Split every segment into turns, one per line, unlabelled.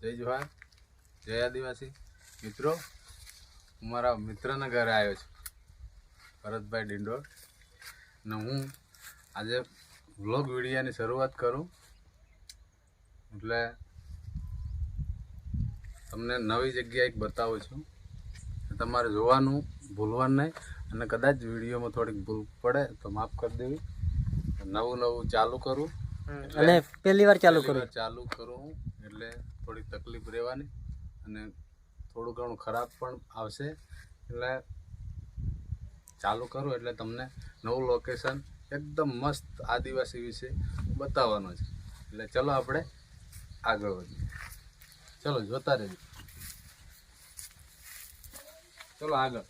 જય જોહાર જય આદિવાસી. મિત્રો હું મારા મિત્રના ઘરે આવ્યો છું. ભરતભાઈ ડિંડોર અને હું આજે વ્લોગ વિડીયાની શરૂઆત કરું. એટલે તમને નવી જગ્યા એક બતાવું છું. તમારે જોવાનું ભૂલવાનું નહીં. અને કદાચ વિડીયોમાં થોડીક ભૂલ પડે તો માફ કરી દેવી. નવું નવું ચાલુ કરું.
અને પહેલી વાર ચાલુ કરું.
ચાલુ કરું હું. એટલે થોડીક તકલીફ રહેવાની અને થોડું ઘણું ખરાબ પણ આવશે. એટલે ચાલુ કરું એટલે તમને નવું લોકેશન એકદમ મસ્ત આદિવાસી વિશે બતાવવાનું છે. એટલે ચલો આપણે આગળ વધીએ. ચલો જોતા રહેજો. ચલો આગળ.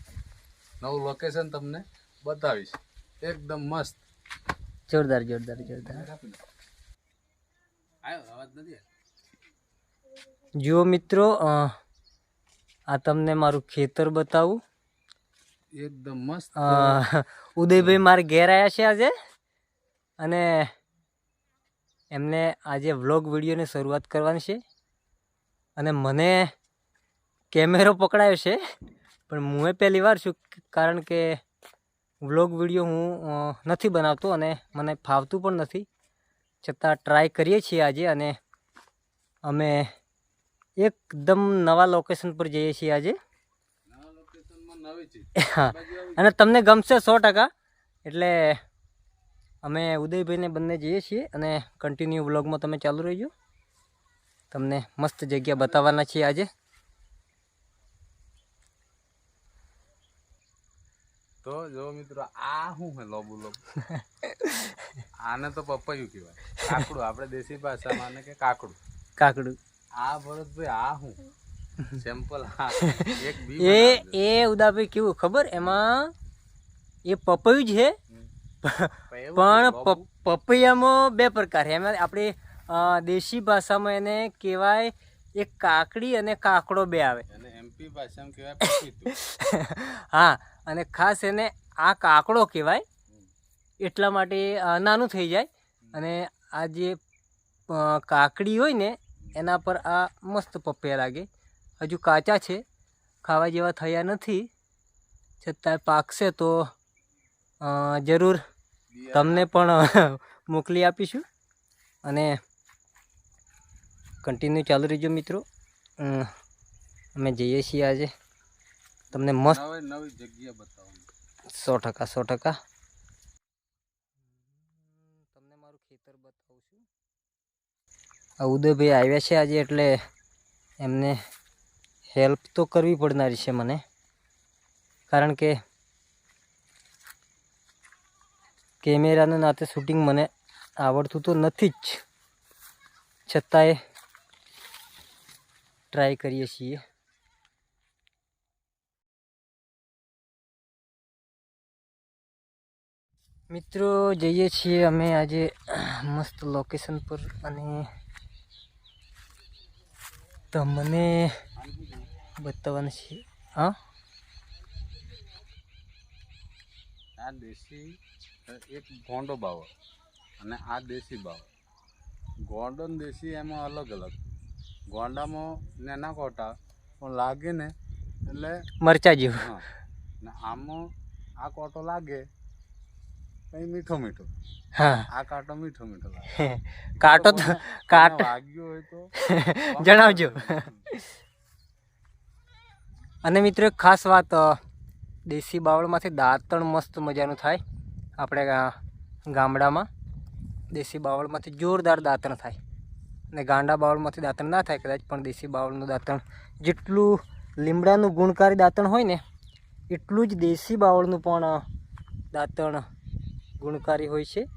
નવું લોકેશન તમને બતાવીશ. એકદમ મસ્ત.
જોરદાર જોરદાર જોરદાર.
આવ્યો અવાજ નથી
જુઓ મિત્રો આ તમને મારું ખેતર બતાવું.
એકદમ મસ્ત.
ઉદયભાઈ મારે ઘેર આવ્યા છે આજે. અને એમને આજે વ્લોગ વિડીયોની શરૂઆત કરવાની છે. અને મને કેમેરો પકડાયો છે. પણ હું પહેલી વાર છું કારણ કે વ્લોગ વીડિયો હું નથી બનાવતો અને મને ફાવતું પણ નથી. છતાં ટ્રાય કરીએ છીએ આજે અને અમે એકદમ નવા લોકેશન પર જઈએ છીએ આજે. હા. અને તમને ગમશે સો ટકા. એટલે અમે ઉદયભાઈને બંને જઈએ છીએ અને કન્ટિન્યુ વ્લોગમાં તમે ચાલુ રહીજો. તમને મસ્ત જગ્યા બતાવવાના છીએ આજે.
તો જો મિત્રો આ શું છે લોબુ લોબુ? આને તો પપૈયું કહેવાય. કાકડું આપણે દેશી ભાષામાં કે કાકડું.
કાકડું.
આ ભરતભાઈ આ હું? સેમ્પલ આ. એક બી
એ એ ઉદાભાઈ કેવું ખબર? એમાં એ પપૈયું જ છે
પણ
પપૈયામાં બે પ્રકાર છે. એમાં આપણે દેશી ભાષામાં એને કહેવાય એક કાકડી અને કાકડો બે આવે.
એમપી ભાષામાં કહેવાય
હા અને ખાસ એને આ કાકડો કહેવાય. એટલા માટે નાનું થઈ જાય. અને આ જે કાકડી હોય ને એના પર આ મસ્ત પપૈયા લાગે. હજુ કાચા છે. ખાવા જેવા થયા નથી. છતાં પાકશે તો જરૂર તમને પણ મોકલી આપીશું. અને કન્ટિન્યુ ચાલુ રહેજો મિત્રો. અમે જઈએ છીએ આજે. તમને મસ્ત
નવી
સો ટકા સો ટકા તમને મારું ખેતર બતાવું છું આ ઉદયભાઈ આવ્યા છે આજે એટલે એમને હેલ્પ તો કરવી પડનારી છે મને. કારણ કે કેમેરાના નાતે શૂટિંગ મને આવડતું તો નથી જ. છતાંય ટ્રાય કરીએ છીએ. મિત્રો જઈએ છીએ અમે આજે મસ્ત લોકેશન પર અને તમને બતાવવાનું છે. હા?
આ દેશી એક ગોંડો બાવો અને આ દેશી બાવો ગોંડો દેશી એમાં અલગ અલગ. ગોંડામાં નાના કોટા પણ લાગે ને એટલે
મરચા જેવું.
હા. ને આમાં આ કોટો લાગે કઈ મીઠો મીઠો.
હા.
આ કાંટો મીઠો મીઠો
કાંટો તો કાંટો
વાગ્યો હોય તો
જણાવજો. અને મિત્રો એક ખાસ વાત દેશી બાવળમાંથી દાંતણ મસ્ત મજાનું થાય. આપણે ગામડામાં દેશી બાવળમાંથી જોરદાર દાંતણ થાય. અને ગાંડા બાવળમાંથી દાંતણ ના થાય કદાચ પણ દેશી બાવળનું દાંતણ જેટલું લીમડાનું ગુણકારી દાંતણ હોય ને એટલું જ દેશી બાવળનું પણ દાંતણ ગુણકારી હોય છે.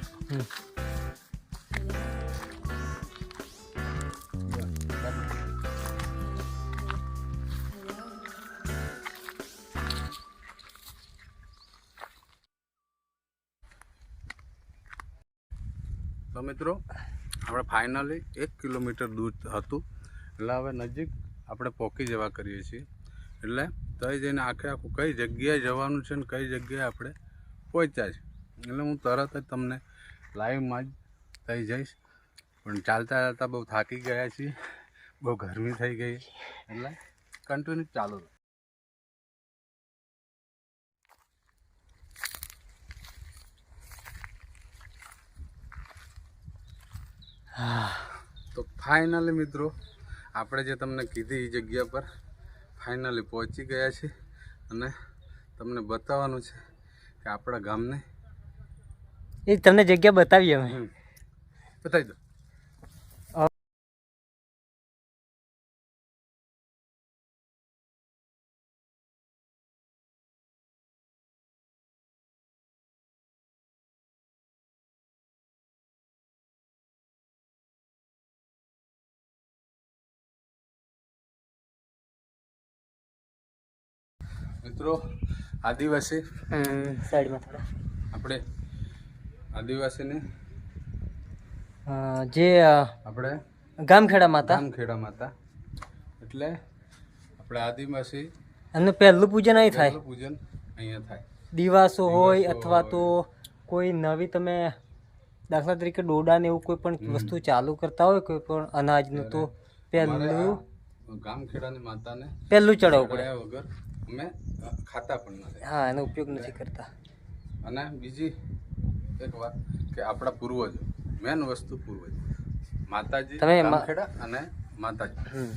તો મિત્રો, આપણે ફાઇનલી એક કિલોમીટર દૂર હતું. એટલે હવે નજીક આપણે પહોંચી જવા કરીએ છીએ. એટલે તઈ જઈને આખે આખું કઈ જગ્યાએ જવાનું છે ને કઈ જગ્યાએ આપણે પહોંચ્યા છે એટલે હું તરત જ તમને લાઈવમાં જ થઈ જઈશ. પણ ચાલતા ચાલતા બહુ થાકી ગયા છીએ. બહુ ગરમી થઈ ગઈ. એટલે કન્ટિન્યુ ચાલુ તો ફાઇનલી મિત્રો, આપણે જે તમને કીધી એ જગ્યા પર ફાઇનલી પહોંચી ગયા છીએ. અને તમને બતાવવાનું છે કે આપણા ગામને
એ તમને જગ્યા બતાવી અમે.
બતાવી દો. મિત્રો આદિવાસી
સાઈડમાં
આપણે આદિવાસીને
જે
આપણે
ગામખેડા માતા.
ગામખેડા માતા. એટલે આપણે આદિવાસી
એમનું પહેલું પૂજન અહીં થાય.
પૂજન અહીંયા થાય.
દિવાસો હોય અથવા તો કોઈ નવી તમે દાખલા તરીકે ડોડા ને એવું કોઈ પણ વસ્તુ ચાલુ કરતા હોય કોઈ પણ અનાજનું તો પહેલું
ગામખેડાની માતાને
પહેલું ચડાવવું પડે.
વગર અમે ખાતા પણ નથી.
હા એનો ઉપયોગ નથી કરતા.
અને બીજી એક વાત કે આપણા પૂર્વજો મેન વસ્તુ પૂર્વજ. માતાજી
તમે
અને માતાજી.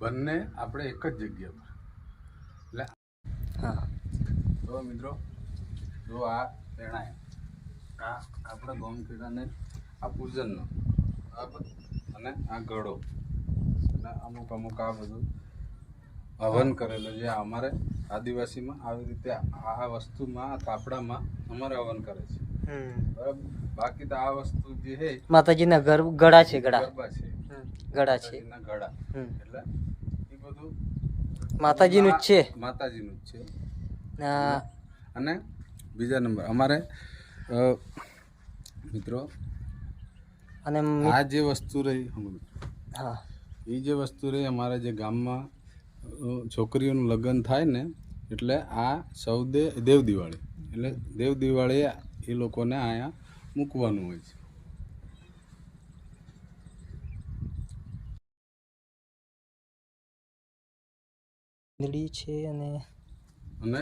બંને આપણે એક જ જગ્યા પર. એટલે
હા.
તો મિત્રો જો આ પેણાય આ આપણા ગોમખેડાને આ પૂજનનો. આ અને આ ઘડો અને અમુક અમુક આ બધું હવન કરેલું જે અમારે આદિવાસીમાં આવી રીતે આ વસ્તુમાં આ થાપડામાં અમારે હવન કરે છે.
હમ.
બરાબર? બાકી તો આ વસ્તુ જે છે
માતાજીના ઘર ગળા છે ગળા.
ગરબા છે.
ગળા છે.
ગળા. એટલે એ બધું
માતાજીનું જ છે.
માતાજીનું જ છે. અને બીજા નંબર અમારે મિત્રો
અને
આ જે વસ્તુ રહી હમણાં,
હા.
એ જે વસ્તુ રહી અમારા જે ગામમાં છોકરીઓનું લગ્ન થાય ને એટલે આ સૌ દેવ દિવાળી. એટલે દેવ દિવાળી એ લોકોને અહીંયા મૂકવાનું હોય છે.
લીલી છે અને
અને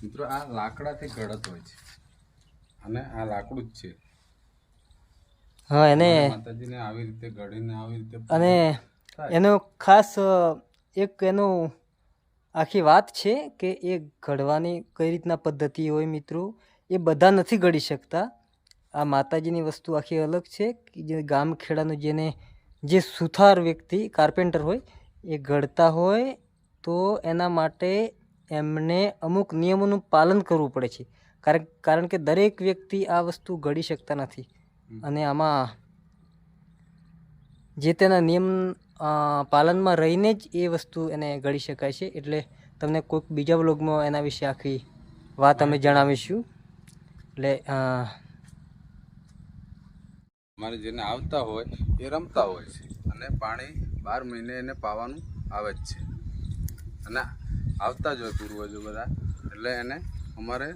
મિત્રો આ લાકડાથી ઘડત હોય છે. અને આ લાકડું જ છે.
હા એને
માતાજીને આવી રીતે ઘડીને આવી રીતે
અને એનો ખાસ એક એનું આખી વાત છે કે એ ઘડવાની કઈ રીતના પદ્ધતિ હોય મિત્રો એ બધા નથી ઘડી શકતા. આ માતાજીની વસ્તુ આખી અલગ છે કે જે ગામ ખેડાનું જેને જે સુથાર વ્યક્તિ કાર્પેન્ટર હોય એ ઘડતા હોય તો એના માટે એમને અમુક નિયમોનું પાલન કરવું પડે છે. કારણ કારણ કે દરેક વ્યક્તિ આ વસ્તુ ઘડી શકતા નથી. અને આમાં જે તેના નિયમ પાલનમાં રહીને જ એ વસ્તુ એને ઘડી શકાય છે. એટલે તમને કોઈક બીજા બ્લોગમાં એના વિશે આખી વાત અમે જણાવીશું. એટલે
અમારે જેને આવતા હોય એ રમતા હોય છે અને પાણી બાર મહિને એને પાવાનું આવે જ છે. અને આવતા જ હોય પૂર્વજો બધા. એટલે એને અમારે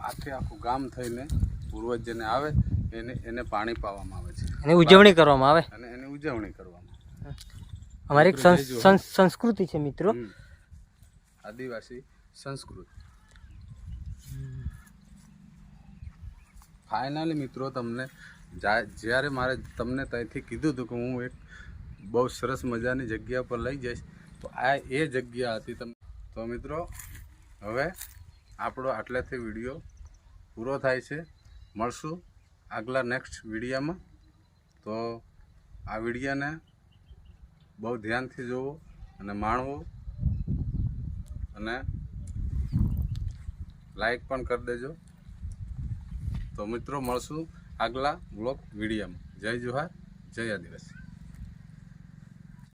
આખે આખું ગામ થઈને પૂર્વજ જેને આવે એને એને પાણી પાવામાં આવે છે.
એની ઉજવણી કરવામાં આવે?
અને એની ઉજવણી કરવામાં
અમારી એક સંસ- સંસ- સંસ્કૃતિ છે મિત્રો.
આદિવાસી સંસ્કૃતિ. ફાઇનલી મિત્રો તમને જ્યારે મારે તમને ત્યાંથી કીધું હતું કે હું એક બહુ સરસ મજાની જગ્યા પર લઈ જઈશ તો આ એ જગ્યા હતી તમે તો મિત્રો હવે આપણો આટલેથી વીડિયો પૂરો થાય છે. મળશું આગલા નેક્સ્ટ વિડીયામાં. તો આ વિડીયાને બહુ ધ્યાનથી જોવો અને માણવો અને લાઈક પણ કરી દેજો. તો મિત્રો, મળશું આગલા બ્લોક વિડીયામાં જય જોહાર જય આદિવાસી.